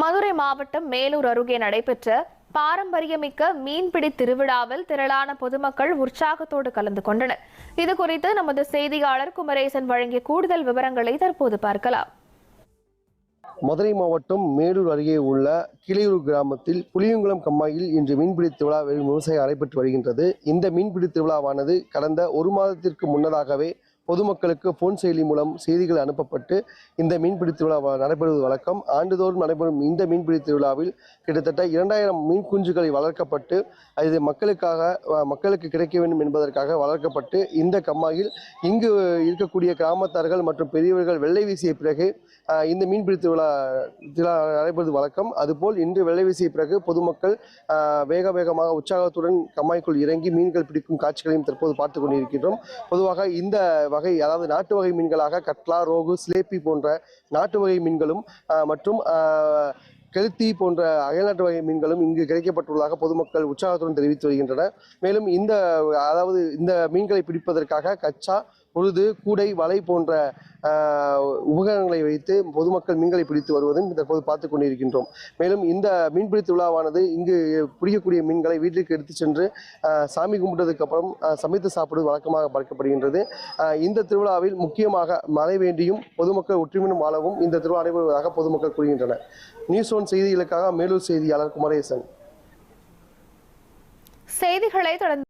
மதுரை மாவட்டம் மேலூர் அருகே நடைபெற்ற பாரம்பரியமிக்க மீன்பிடி திருவிழாவில் திரளான பொதுமக்கள் உற்சாகத்தோடு கலந்து கொண்டனர். இது குறித்து நமது செய்தியாளர் குமரேசன் வழங்கிய கூடுதல் விவரங்களை தற்போது பார்க்கலாம். மதுரை மாவட்டம் மேலூர் அருகே உள்ள கிளியூர் கிராமத்தில் புளியங்குளம் கம்மாயில் இன்று மீன்பிடி திருவிழா வெகு விவசாயம் நடைபெற்று வருகின்றது. இந்த மீன்பிடி திருவிழாவானது கடந்த ஒரு மாதத்திற்கு முன்னதாகவே பொதுமக்களுக்கு போன் செயலி மூலம் செய்திகள் அனுப்பப்பட்டு இந்த மீன்பிடி திருவிழா வ- நடைபெறுவது வழக்கம். ஆண்டுதோறும் நடைபெறும் இந்த மீன்பிடி திருவிழாவில் கிட்டத்தட்ட இரண்டாயிரம் மீன் குஞ்சுகளை வளர்க்கப்பட்டு இது மக்களுக்காக மக்களுக்கு கிடைக்க வேண்டும் என்பதற்காக வளர்க்கப்பட்டு இந்த கம்மாயில் இங்கு இருக்கக்கூடிய கிராமத்தார்கள் மற்றும் பெரியவர்கள் வெள்ளை வீசிய பிறகு இந்த மீன்பிடி திருவிழா திருவிழா நடைபெறுவது வழக்கம். அதுபோல் இன்று வெள்ளை வீசிய பிறகு பொதுமக்கள் வேக வேகமாக உற்சாகத்துடன் கம்மாய்க்குள் இறங்கி மீன்கள் பிடிக்கும் காட்சிகளையும் தற்போது பார்த்து கொண்டிருக்கின்றோம். பொதுவாக இந்த வகை அதாவது நாட்டு வகை மீன்களாக கட்லா ரோகு சிலேப்பி போன்ற நாட்டு வகை மீன்களும் மற்றும் கெளுத்தி போன்ற அயல்நாட்டு வகை மீன்களும் இங்கு கிடைக்கப்பட்டுள்ளதாக பொதுமக்கள் உற்சாகத்துடன் தெரிவித்து வருகின்றனர். மேலும் இந்த அதாவது இந்த மீன்களை பிடிப்பதற்காக கச்சா பொழுது கூடை வலை போன்ற உபகரணங்களை வைத்து பொதுமக்கள் மீன்களை பிடித்து வருவதும் தற்போது பார்த்து கொண்டிருக்கின்றோம். மேலும் இந்த மீன்பிடி திருவிழாவானது இங்கு பிடிக்கக்கூடிய மீன்களை வீட்டிற்கு எடுத்து சென்று சாமி கும்பிட்டதுக்கு அப்புறம் சமைத்து சாப்பிடுவது வழக்கமாக பார்க்கப்படுகின்றது. இந்த திருவிழாவில் முக்கியமாக மழை வேண்டியும் பொதுமக்கள் ஒற்றுமையும் வாழவும் இந்த திருவிழா நடைபெறுவதாக பொதுமக்கள் கூறுகின்றனர். நியூஸ் ஒன் செய்திகளுக்காக மேலூர் செய்தியாளர் குமரேசன். செய்திகளை தொடர்ந்து